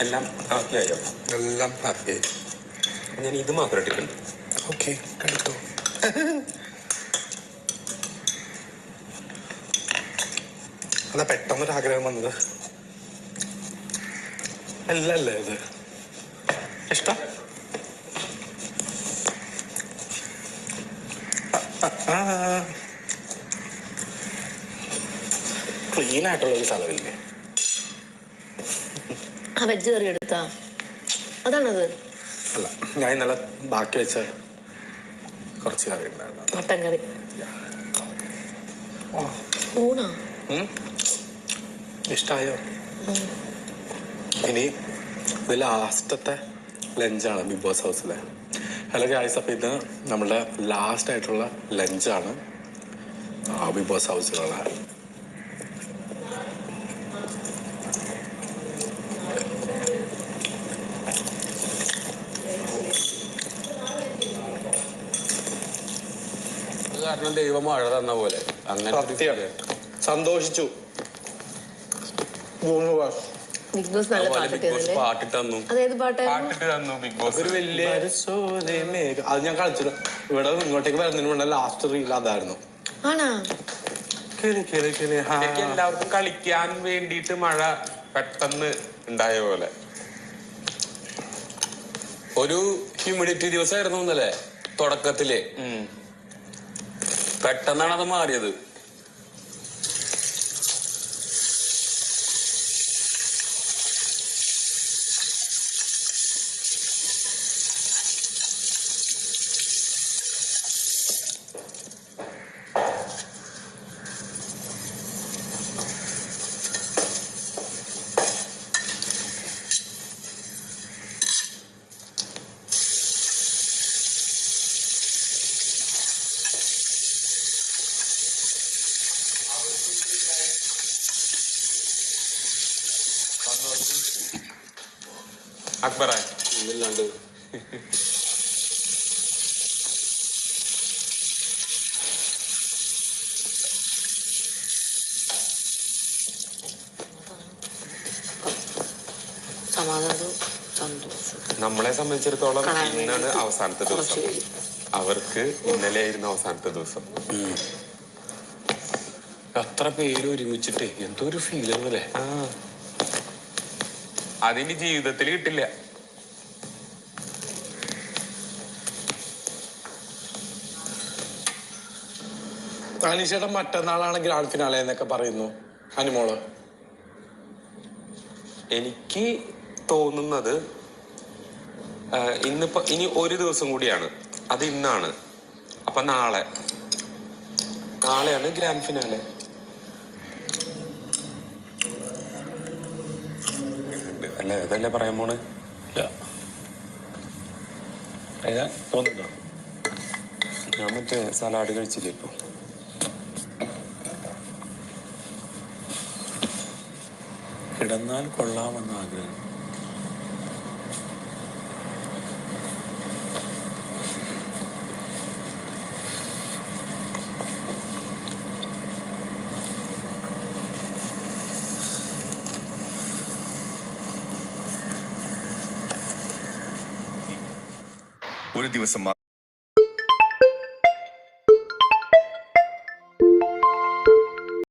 എല്ലാം ഹാപ്പി ആയോ? എല്ലാം ഹാപ്പി ഞാൻ ഇത് മാത്രം ഇട്ടിട്ടുണ്ട് ഓക്കെ കഴിക്കോ അല്ല പെട്ടെന്നൊരാഗ്രഹം വന്നത്. അല്ലല്ലേ ഇത്? ഇഷ്ടം ക്ലീൻ ആയിട്ടുള്ള ഒരു സ്ഥലമില്ലേ ആ വെജ് കറി എടുത്താ. അതാണത്. അല്ല ഞാൻ ഇന്നലെ ബാക്കി വെച്ച കുറച്ച് കറി ഉണ്ടായിരുന്നു. മട്ടൻ കറി. ഊണാ? ഇഷ്ടമായോ ഇനി ഇത് ലാസ്റ്റത്തെ ലഞ്ചാണ് ബിഗ് ബോസ് ഹൗസിലെ. ഹലോ ഗായ്സ് അപ്പം ഇന്ന് നമ്മുടെ ലാസ്റ്റ് ആയിട്ടുള്ള ലഞ്ചാണ് ബിഗ് ബോസ് ഹൗസിലുള്ള. കാരണം ദൈവം മഴ തന്ന പോലെ. അങ്ങനെ സന്തോഷിച്ചു. മൂന്ന് വർഷം. ബിഗ് ബോസ് നല്ല അതുപോലെ പാട്ട് ബിഗ് ബോസ് ഇട്ടിരുന്നല്ലേ പാട്ടിട്ട് തന്നു. അതേത് പാട്ടായിരുന്നു പാട്ടിട്ട് തന്നു ബിഗ് ബോസ് ഒരു വലിയ അത് ഞാൻ കളിച്ചില്ല. ഇവിടെ ഇങ്ങോട്ടേക്ക് വരുന്നതിന് മുന്നേ ലാസ്റ്റ് റീൽ അതായിരുന്നു. ആണാ? കിളി കിളി കിളി ഹാ. ശരിക്കും എല്ലാവർക്കും കളിക്കാൻ വേണ്ടിയിട്ട് മഴ പെട്ടെന്ന് ഉണ്ടായ പോലെ. ഒരു ഹ്യൂമിഡിറ്റി ദിവസമായിരുന്നു ഇന്നലെ തുടക്കത്തിൽ. പെട്ടെന്നാണ് അത് മാറിയത്. ഇല്ലാണ്ട് നമ്മളെ സംബന്ധിച്ചിടത്തോളം ഇന്നാണ് അവസാനത്തെ ദിവസം. അവർക്ക് ഇന്നലെ ആയിരുന്നു അവസാനത്തെ ദിവസം. അത്ര പേര് ഒരുമിച്ചിട്ട് എന്തോ ഒരു ഫീൽ അല്ലേ? ആ. അതിന് ജീവിതത്തിൽ കിട്ടില്ല. അനീഷേട്ടൻ മറ്റന്നാളാണ് ഗ്രാൻഡ് ഫിനാലെ എന്നൊക്കെ പറയുന്നു അനുമോൾ എനിക്ക് തോന്നുന്നത് ഇന്നിപ്പോ ഇനി ഒരു ദിവസം കൂടിയാണ്. അത് ഇന്നാണ്. അപ്പൊ നാളെ. നാളെയാണ് ഗ്രാൻഡ് ഫിനാലെ അല്ലേ? അതല്ലേ പറയാൻ പോണ്? തോന്നുന്നുണ്ടോ? ഞാൻ മറ്റേ സലാഡ് കഴിച്ചില്ലേ ഇപ്പൊ? കിടന്നാൽ കൊള്ളാമെന്ന് ആഗ്രഹം. ഒരു ദിവസം